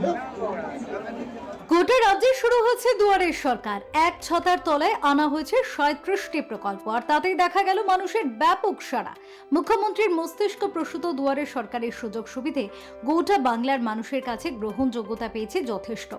Yeah. গোটা রাজ্যে শুরু হচ্ছে দুয়ারের সরকার। এক ছতার তলায় আনা হয়েছে সাঁত্রিশটি প্রকল্প, আর তাতেই দেখা গেল মানুষের ব্যাপক সাড়া। মুখ্যমন্ত্রীর মস্তিষ্ক প্রসূত দুয়ারের সরকারের সুযোগ সুবিধে গোটা বাংলার মানুষের কাছে গ্রহণযোগ্যতা পেয়েছে যথেষ্ট।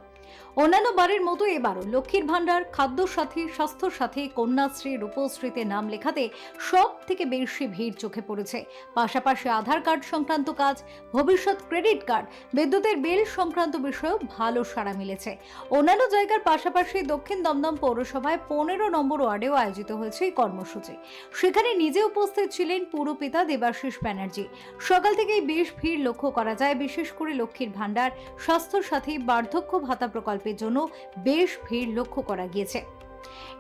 অন্যান্য বারের মতো এবারও লক্ষ্মীর ভাণ্ডার খাদ্য সাথী স্বাস্থ্য সাথী কন্যাশ্রী, রূপশ্রীতে নাম লেখাতে সব থেকে বেশি ভিড় চোখে পড়েছে। পাশাপাশি আধার কার্ড সংক্রান্ত কাজ, ভবিষ্যৎ ক্রেডিট কার্ড, বিদ্যুতের বিল সংক্রান্ত বিষয়েও ভালো সাড়া মিলেছে। অন্যান্য জায়গার পাশাপাশি দক্ষিণ দমদম পৌরসভায় পনেরো নম্বর ওয়ার্ডেও আয়োজিত হয়েছে এই কর্মসূচি। সেখানে নিজে উপস্থিত ছিলেন পুরপিতা দেবাশিস ব্যানার্জি। সকাল থেকেই বেশ ভিড় লক্ষ্য করা যায়, বিশেষ করে লক্ষ্মীর ভাণ্ডার স্বাস্থ্য সাথী বার্ধক্য ভাতা প্রকল্পের জন্য বেশ ভিড় লক্ষ্য করা গিয়েছে।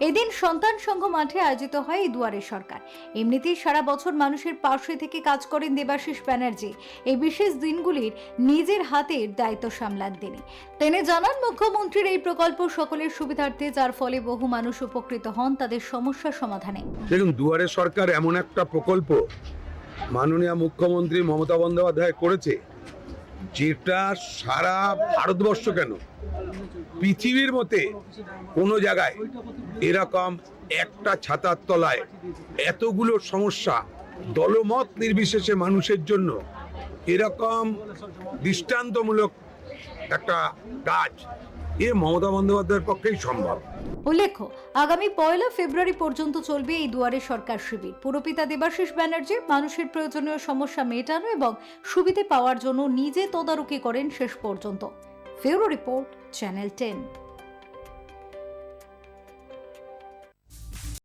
এদিন সন্তান সংঘ মাঠে আয়োজিত হয় দুয়ারে সরকার। এমনিতেই সারা বছর মানুষের পাশে থেকে কাজ করেন দেবাশিস ব্যানার্জি। এই বিশেষ দিনগুলির নিজের হাতের দায়িত্ব সামলান তিনি। তিনি জানান, মুখ্যমন্ত্রীর এই প্রকল্প সকলের সুবিধার্থে, যার ফলে বহু মানুষ উপকৃত হন, তাদের সমস্যা সমাধানে। দেখুন, দুয়ারে সরকার এমন একটা প্রকল্প মাননীয় মুখ্যমন্ত্রী মমতা বন্দ্যোপাধ্যায় করেছে যেটা সারা ভারতবর্ষ কেন? পৃথিবীর মতে কোনো জায়গায় এরকম একটা ছাতার তলায় এতগুলো সমস্যা, দলমত নির্বিশেষে মানুষের জন্য এরকম দৃষ্টান্তমূলক একটা কাজ এ মমতা বন্দ্যোপাধ্যায়ের পক্ষেই সম্ভব। উল্লেখ্য, আগামী পয়লা ফেব্রুয়ারি পর্যন্ত চলবে এই দুয়ারে সরকার শিবির। পুরপিতা দেবাশিস ব্যানার্জি মানুষের প্রয়োজনীয় সমস্যা মেটানো এবং সুবিধে পাওয়ার জন্য নিজে তদারকি করেন শেষ পর্যন্ত। ফেব্রুয়ারি রিপোর্ট, চ্যানেল টেন।